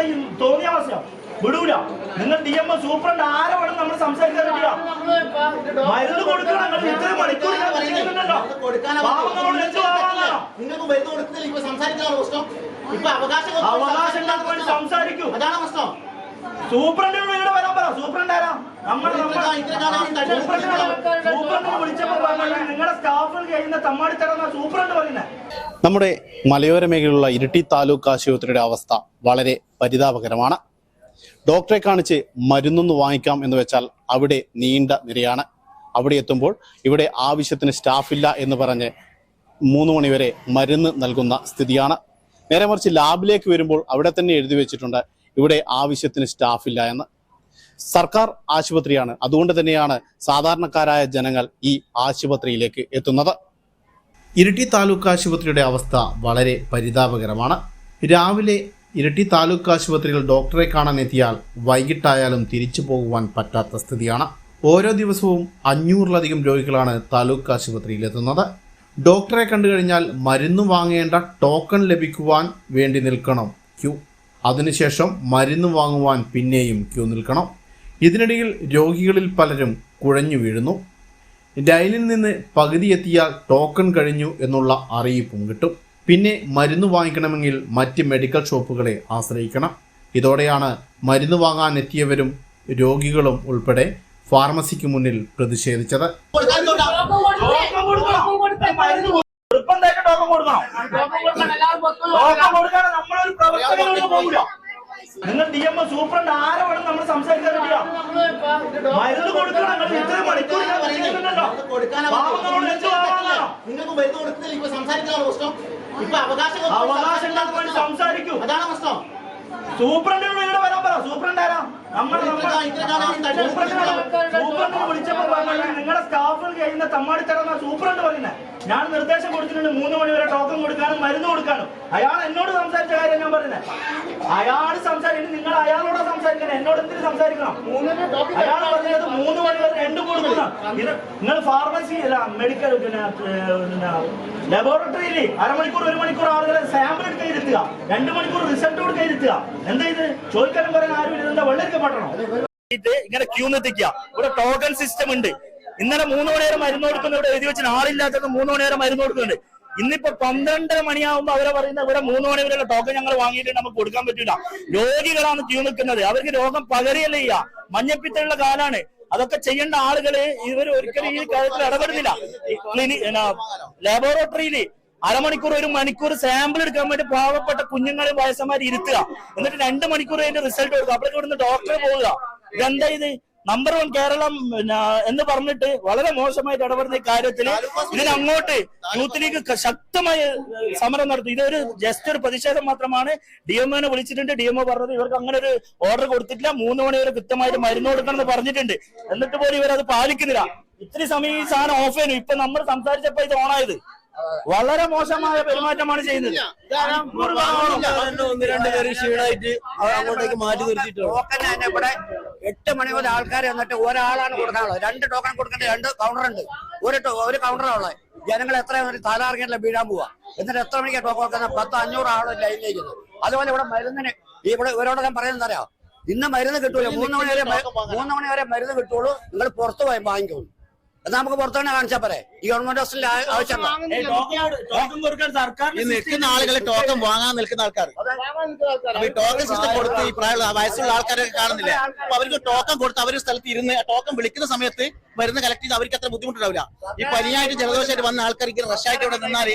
ചെയ്യുന്ന തോന്നിയാവസ്ഥയോ തോന്നിയ അവസ്ഥ വിടൂല. നിങ്ങൾ ഡി എം സൂപ്രണ്ട് ആരോ വേണം നമ്മൾ സംസാരിക്കാൻ പറ്റില്ല. മരുന്ന് കൊടുക്കണം നിങ്ങൾ ഇത്ര മണിക്കൂർ പാവങ്ങളോട് നിങ്ങൾക്ക് മരുന്ന് കൊടുക്കുന്നില്ല ഇപ്പൊ സംസാരിക്കാനുള്ള പ്രശ്നം. ഇപ്പൊ അവകാശം അവകാശങ്ങൾക്ക് വേണ്ടി സംസാരിക്കൂ. അതാണ് പ്രശ്നം. സൂപ്രണ്ടിനോട് ഇവിടെ വരാൻ പറ. സൂപ്രണ്ട് ആരാ? സൂപ്രണ്ടിനെ വിളിച്ചപ്പോ നിങ്ങളുടെ സ്റ്റാഫുകൾ തമ്മാടി തമ്മാടിത്തരം സൂപ്രണ്ട് പറയുന്നത് നമ്മുടെ മലയോര മേഖലയിലുള്ള ഇരിട്ടി താലൂക്ക് ആശുപത്രിയുടെ അവസ്ഥ വളരെ പരിതാപകരമാണ്. ഡോക്ടറെ കാണിച്ച് മരുന്നൊന്ന് വാങ്ങിക്കാം എന്ന് വെച്ചാൽ അവിടെ നീണ്ട നിരയാണ്. അവിടെ എത്തുമ്പോൾ ഇവിടെ ആവശ്യത്തിന് സ്റ്റാഫില്ല എന്ന് പറഞ്ഞ് മൂന്ന് മണിവരെ മരുന്ന് നൽകുന്ന സ്ഥിതിയാണ്. നേരെ മറിച്ച് ലാബിലേക്ക് വരുമ്പോൾ അവിടെ തന്നെ എഴുതി വെച്ചിട്ടുണ്ട് ഇവിടെ ആവശ്യത്തിന് സ്റ്റാഫില്ല എന്ന്. സർക്കാർ ആശുപത്രിയാണ്. അതുകൊണ്ട് തന്നെയാണ് സാധാരണക്കാരായ ജനങ്ങൾ ഈ ആശുപത്രിയിലേക്ക് എത്തുന്നത്. ഇരിട്ടി താലൂക്ക് ആശുപത്രിയുടെ അവസ്ഥ വളരെ പരിതാപകരമാണ്. രാവിലെ ഇരട്ടി താലൂക്ക് ആശുപത്രിയിൽ ഡോക്ടറെ കാണാൻ എത്തിയാൽ വൈകിട്ടായാലും തിരിച്ചു പോകുവാൻ പറ്റാത്ത സ്ഥിതിയാണ്. ഓരോ ദിവസവും അഞ്ഞൂറിലധികം രോഗികളാണ് താലൂക്ക് ആശുപത്രിയിൽ എത്തുന്നത്. ഡോക്ടറെ കണ്ടു കഴിഞ്ഞാൽ മരുന്ന് വാങ്ങേണ്ട ടോക്കൺ ലഭിക്കുവാൻ വേണ്ടി നിൽക്കണം ക്യൂ. അതിനുശേഷം മരുന്ന് വാങ്ങുവാൻ പിന്നെയും ക്യൂ നിൽക്കണം. ഇതിനിടയിൽ രോഗികളിൽ പലരും കുഴഞ്ഞു വീഴുന്നു. ലൈനിൽ നിന്ന് പകുതി എത്തിയാൽ ടോക്കൺ കഴിഞ്ഞു എന്നുള്ള അറിയിപ്പും കിട്ടും പിന്നെ മരുന്ന് വാങ്ങിക്കണമെങ്കിൽ മറ്റ് മെഡിക്കൽ ഷോപ്പുകളെ ആശ്രയിക്കണം ഇതോടെയാണ് മരുന്ന് വാങ്ങാൻ എത്തിയവരും രോഗികളും ഉൾപ്പെടെ ഫാർമസിക്ക് മുന്നിൽ പ്രതിഷേധിച്ചത് ടോക്കൺ കൊടുക്കണം മരുന്ന് നിർബന്ധമായിട്ട് ടോക്കൺ കൊടുക്കണം ടോക്കൺ കൊടുക്കാതെ നമ്മളൊരു പ്രവർത്തനങ്ങളിലും പോകില്ല നിങ്ങൾ ഡി എം സൂപ്രണ്ട് ആരോടും വേണം നമ്മൾ സംസാരിക്കാൻ മരുന്ന് കൊടുക്കണം നിങ്ങൾ ഇത്ര മണിക്കൂർ ഞാൻ വിളിക്കുന്നുണ്ടല്ലോ പാവങ്ങളോട് എന്ത് പാവാന്നാ? നിങ്ങൾക്ക് മരുന്ന് കൊടുക്കുന്നില്ല ഇപ്പൊ സംസാരിക്കാനുള്ള പ്രശ്നം? ഇപ്പൊ അവകാശം അവകാശം സംസാരിക്കും സംസാരിക്കൂ. അതാണ് പ്രശ്നം. സൂപ്രണ്ടിനോട് ഇവിടെ വരാൻ പറ. സൂപ്രണ്ട് ആരാ? നമ്മൾ സൂപ്രണ്ടിനെ വിളിച്ചപ്പോ പറഞ്ഞത് നിങ്ങളുടെ സ്റ്റാഫുകൾ ചെയ്യുന്ന തമ്മാടിത്തരം സൂപ്രണ്ട് പറയുന്നത് ഞാൻ നിർദ്ദേശം കൊടുത്തിട്ടുണ്ട് മൂന്ന് മണി വരെ ടോക്കൺ കൊടുക്കാനും മരുന്ന് കൊടുക്കാനും. അയാൾ എന്നോട് സംസാരിച്ച കാര്യം ഞാൻ പറയുന്നത് അയാൾ സംസാരിക്കുന്നത് നിങ്ങൾ അയാളോട് സംസാരിക്കണം. എന്നോട് എന്തിനു സംസാരിക്കണം? അയാൾ പറഞ്ഞത് മൂന്ന് മണി വരെ രണ്ടും കൊടുക്കണം. ഇത് നിങ്ങൾ ഫാർമസി അല്ല മെഡിക്കൽ പിന്നെ ലബോറട്ടറിയിൽ അരമണിക്കൂർ ഒരു മണിക്കൂർ ആളുകളെ സാമ്പിൾ എടുത്ത് ഇരുത്തുക രണ്ടു മണിക്കൂർ റിസൾട്ട് ഇരുത്തുക എന്താ ഇത്? ചോദിക്കാനും പറയാൻ ആരും ഇല്ല വെള്ളരിക്ക പട്ടണം? ഇങ്ങനെ ക്യൂ നിർത്തിക്കുക. ഇവിടെ ടോക്കൺ സിസ്റ്റം ഉണ്ട്. ഇന്നലെ മൂന്ന് മണി മരുന്ന് കൊടുക്കുന്ന ഇവിടെ എഴുതി വെച്ചാൽ ആളില്ലാത്തത് മൂന്ന് മണി മരുന്ന് കൊടുക്കുന്നുണ്ട്. ഇന്നിപ്പോ പന്ത്രണ്ടര മണിയാവുമ്പോ അവരെ പറയുന്ന ഇവിടെ മൂന്ന് മണി വരെയുള്ള ടോക്കൺ ഞങ്ങൾ വാങ്ങിയിട്ട് നമുക്ക് കൊടുക്കാൻ പറ്റില്ല രോഗികളാണ് ക്യൂ നിൽക്കുന്നത്. അവർക്ക് രോഗം പകരുകയല്ല ചെയ്യുക. മഞ്ഞപ്പിത്തുള്ള കാലാണ്. അതൊക്കെ ചെയ്യേണ്ട ആളുകൾ ഇവർ ഒരിക്കലും ഈ കാര്യത്തിൽ ഇടപെടുന്നില്ല. ലബോറട്ടറിയിൽ അരമണിക്കൂർ ഒരു മണിക്കൂർ സാമ്പിൾ എടുക്കാൻ വേണ്ടി പാവപ്പെട്ട കുഞ്ഞുങ്ങളെ വയസ്സന്മാർ ഇരുത്തുക. എന്നിട്ട് രണ്ട് മണിക്കൂർ അതിന്റെ റിസൾട്ട് കൊടുക്കുക. അപ്പോഴേക്കും ഇവിടുന്ന് ഡോക്ടറെ പോവുക. ഇതെന്താ ഇത്? നമ്പർ വൺ കേരളം എന്ന് പറഞ്ഞിട്ട് വളരെ മോശമായിട്ട് ഇടപെടുന്ന ഈ കാര്യത്തിൽ ഇതിനങ്ങോട്ട് യൂത്ത് ലീഗ് ശക്തമായ സമരം നടത്തും. ഇതൊരു ജസ്റ്റ് ഒരു പ്രതിഷേധം മാത്രമാണ്. ഡി എം വിളിച്ചിട്ടുണ്ട്. ഡി എം ഒ പറഞ്ഞത് ഇവർക്ക് അങ്ങനെ ഒരു ഓർഡർ കൊടുത്തിട്ടില്ല. മൂന്ന് മണി വരെ കൃത്യമായിട്ട് മരുന്ന് കൊടുക്കണം എന്ന് പറഞ്ഞിട്ടുണ്ട്. എന്നിട്ട് പോലും ഇവരത് പാലിക്കുന്നില്ല. ഇത്തിരി സമയം ഈ സാധനം ഓഫ് ചെയ്യുന്നു. ഇപ്പൊ നമ്മൾ സംസാരിച്ചപ്പോ ഇത് ഓണായത് വളരെ മോശമായ പെരുമാറ്റമാണ് ചെയ്യുന്നത്. ഒന്ന് രണ്ട് പേര് ക്ഷീണമായിട്ട് അവർ അങ്ങോട്ടേക്ക് മാറ്റി നിർത്തിയിട്ടുണ്ട് ടോക്കൺ തന്നെ ഇവിടെ എട്ട് മണി മുതൽ ആൾക്കാർ വന്നിട്ട് ഒരാളാണ് കൊടുക്കാനുള്ളത്. രണ്ട് ടോക്കൺ കൊടുക്കേണ്ട രണ്ട് കൗണ്ടർ ഉണ്ട് ഒരു കൗണ്ടറാണ് ഒരു കൗണ്ടറുള്ളത് ജനങ്ങൾ എത്ര തലാർക്കില്ല വീഴാൻ പോവാ. എന്നിട്ട് എത്ര മണിക്കാണ് ടോക്കൺ കൊടുക്കുന്നത്? പത്ത് അഞ്ഞൂറ് ആൾ ലൈനിലേക്കുന്നു അതുപോലെ ഇവിടെ മരുന്നിന് ഈ ഇവിടെ ഇവരോട് ഞാൻ പറയുന്നത് അറിയാം? ഇന്ന് മരുന്ന് കിട്ടൂല. മൂന്ന് മണി വരെ മൂന്ന് മണി വരെ മരുന്ന് കിട്ടുള്ളൂ. നിങ്ങൾ പുറത്തു പോയി വാങ്ങിക്കോളൂ. എന്നാ നമുക്ക് പുറത്തുനിന്ന് കാണിച്ചാ പോരെ? ഈ ഗവൺമെന്റ് ഹോസ്പിറ്റലിൽ ആവശ്യമുണ്ടോ സർക്കാർ നിൽക്കുന്ന ആളുകളെ ടോക്കൺ വാങ്ങാൻ നിൽക്കുന്ന ആൾക്കാർ ഈ ടോക്കൺ സിസ്റ്റം കൊടുത്ത് ഈ പ്രായമുള്ള വയസ്സുള്ള ആൾക്കാരൊക്കെ കാണുന്നില്ല? അപ്പൊ അവർക്ക് ടോക്കൺ കൊടുത്ത് അവർ സ്ഥലത്ത് ഇരുന്ന് ടോക്കൺ വിളിക്കുന്ന സമയത്ത് മരുന്ന് കളക്ട് ചെയ്ത് അവർക്ക് അത്ര ബുദ്ധിമുട്ടുണ്ടാവില്ല. ഈ പനിയായിട്ട് ജലദോഷമായിട്ട് വന്ന ആൾക്കാർ ഇങ്ങനെ റഷായിട്ട് ഇവിടെ നിന്നാൽ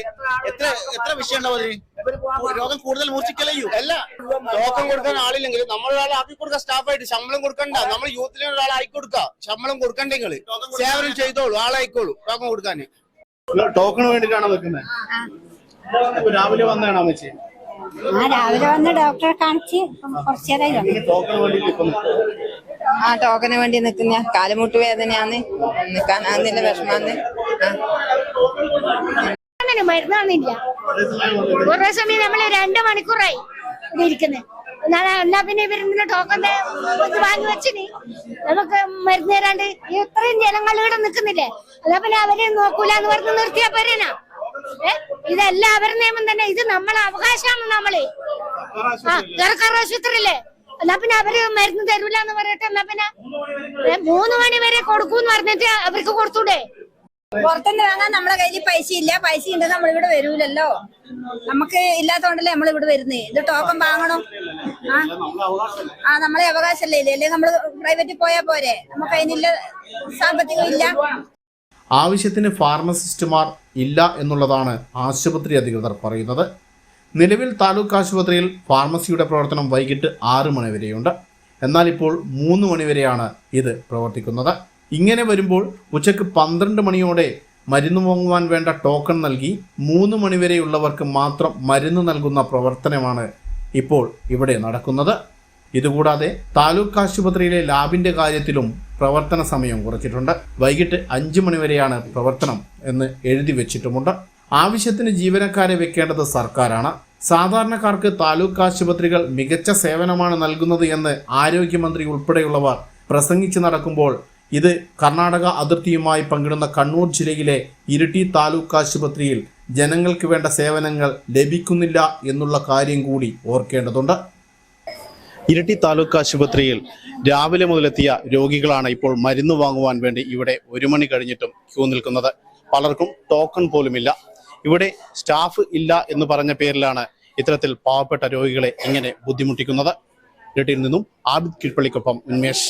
എത്ര എത്ര വിഷയം ഉണ്ടാവും അതിന്? രോഗം കൂടുതൽ മൂർച്ഛിക്കലയ്യൂ അല്ല രോഗം കൊടുക്കാൻ ആളില്ലെങ്കിൽ നമ്മൾ ആക്കി കൊടുക്കുക സ്റ്റാഫായിട്ട് ശമ്പളം കൊടുക്കണ്ട. നമ്മൾ യൂത്തിലെ ഒരാളെ ആക്കി കൊടുക്കുക ശമ്പളം കൊടുക്കണ്ടെങ്കിൽ സേവനം ചെയ്തോളൂ ആളായിക്കോളൂ രോഗം കൊടുക്കാൻ ടോക്കണ് വേണ്ടിട്ടാണോ വെക്കുന്നത് രാവിലെ വന്നതാണോ അമ്മച്ചി? ആ രാവിലെ വന്ന് ഡോക്ടറെ കാണിച്ച് ആ ടോക്കന് വേണ്ടി നിക്കുന്ന. കാലുമുട്ട് വേദനയാന്ന്. നിക്കാനാന്നില്ല വിഷമാന്ന്. അങ്ങനെ മരുന്നാണില്ല ഒരു സമയം നമ്മൾ രണ്ട് മണിക്കൂറായി ഇവിടെ ഇരിക്കുന്നത് എന്നാ പിന്നെ ഇവരിന്ന് ടോക്കൺ വാങ്ങി വെച്ചിന് നമുക്ക് മരുന്ന് തരാണ്ട്. ഇത്രയും ജനങ്ങൾ ഇവിടെ നിൽക്കുന്നില്ലേ അതാ പിന്നെ അവരെ നോക്കൂല എന്ന് പറഞ്ഞ് നിർത്തിയാ പോരേനാ. ഏ? ഇതെല്ലാം അവരുടെ നിയമം തന്നെ. ഇത് നമ്മളെ അവകാശമാണ് നമ്മൾ. ആ സർക്കാർ ആശുപത്രി അല്ലേ എന്നാ പിന്നെ അവർ മരുന്ന് തരൂല എന്ന് പറയട്ടെ എന്നാ പിന്നെ. മൂന്ന് മണി വരെ കൊടുക്കൂന്ന് പറഞ്ഞിട്ട് അവർക്ക് കൊടുത്തൂടെ? പുറത്തുനിന്ന് വാങ്ങാൻ നമ്മളെ കയ്യിൽ പൈസ ഇല്ല. പൈസ ഉണ്ടെങ്കിൽ നമ്മളിവിടെ വരൂലല്ലോ. നമുക്ക് ഇല്ലാത്തോണ്ടല്ലേ നമ്മൾ ഇവിടെ വരുന്നേ. ഇത് ടോക്കൺ വാങ്ങണം? ആ. ആ നമ്മളെ അവകാശമല്ലേ അല്ലെങ്കിൽ നമ്മൾ പ്രൈവറ്റിൽ പോയാ പോരെ. നമുക്ക് അതിനില്ല സാമ്പത്തികം ഇല്ല. ആവശ്യത്തിന് ഫാർമസിസ്റ്റുമാർ ഇല്ല എന്നുള്ളതാണ് ആശുപത്രി അധികൃതർ പറയുന്നത്. നിലവിൽ താലൂക്ക് ആശുപത്രിയിൽ ഫാർമസിയുടെ പ്രവർത്തനം വൈകിട്ട് ആറ് മണി വരെയുണ്ട്. എന്നാൽ ഇപ്പോൾ മൂന്ന് മണിവരെയാണ് ഇത് പ്രവർത്തിക്കുന്നത്. ഇങ്ങനെ വരുമ്പോൾ ഉച്ചയ്ക്ക് പന്ത്രണ്ട് മണിയോടെ മരുന്ന് വാങ്ങുവാൻ വേണ്ട ടോക്കൺ നൽകി മൂന്ന് മണിവരെയുള്ളവർക്ക് മാത്രം മരുന്ന് നൽകുന്ന പ്രവർത്തനമാണ് ഇപ്പോൾ ഇവിടെ നടക്കുന്നത്. ഇതുകൂടാതെ താലൂക്ക് ആശുപത്രിയിലെ ലാബിന്റെ കാര്യത്തിലും പ്രവർത്തന സമയം കുറച്ചിട്ടുണ്ട്. വൈകിട്ട് അഞ്ച് മണിവരെയാണ് പ്രവർത്തനം എന്ന് എഴുതി വെച്ചിട്ടുമുണ്ട്. ആവശ്യത്തിന് ജീവനക്കാരെ വെക്കേണ്ടത് സർക്കാരാണ്. സാധാരണക്കാർക്ക് താലൂക്ക് ആശുപത്രികൾ മികച്ച സേവനമാണ് നൽകുന്നത് എന്ന് ആരോഗ്യമന്ത്രി ഉൾപ്പെടെയുള്ളവർ പ്രസംഗിച്ചു നടക്കുമ്പോൾ ഇത് കർണാടക അതിർത്തിയുമായി പങ്കിടുന്ന കണ്ണൂർ ജില്ലയിലെ ഇരിട്ടി താലൂക്ക് ആശുപത്രിയിൽ ജനങ്ങൾക്ക് വേണ്ട സേവനങ്ങൾ ലഭിക്കുന്നില്ല എന്നുള്ള കാര്യം കൂടി ഓർക്കേണ്ടതുണ്ട്. ഇരട്ടി താലൂക്ക് ആശുപത്രിയിൽ രാവിലെ മുതലെത്തിയ രോഗികളാണ് ഇപ്പോൾ മരുന്ന് വാങ്ങുവാൻ വേണ്ടി ഇവിടെ ഒരു മണി കഴിഞ്ഞിട്ടും ക്യൂ നിൽക്കുന്നത്. പലർക്കും ടോക്കൺ പോലുമില്ല. ഇവിടെ സ്റ്റാഫ് ഇല്ല എന്ന് പറഞ്ഞ പേരിലാണ് ഇത്തരത്തിൽ പാവപ്പെട്ട രോഗികളെ ഇങ്ങനെ ബുദ്ധിമുട്ടിക്കുന്നത്. ഇരട്ടിയിൽ നിന്നും ആബിദ് കീഴ്പള്ളിക്കൊപ്പം ഉന്മേഷ്.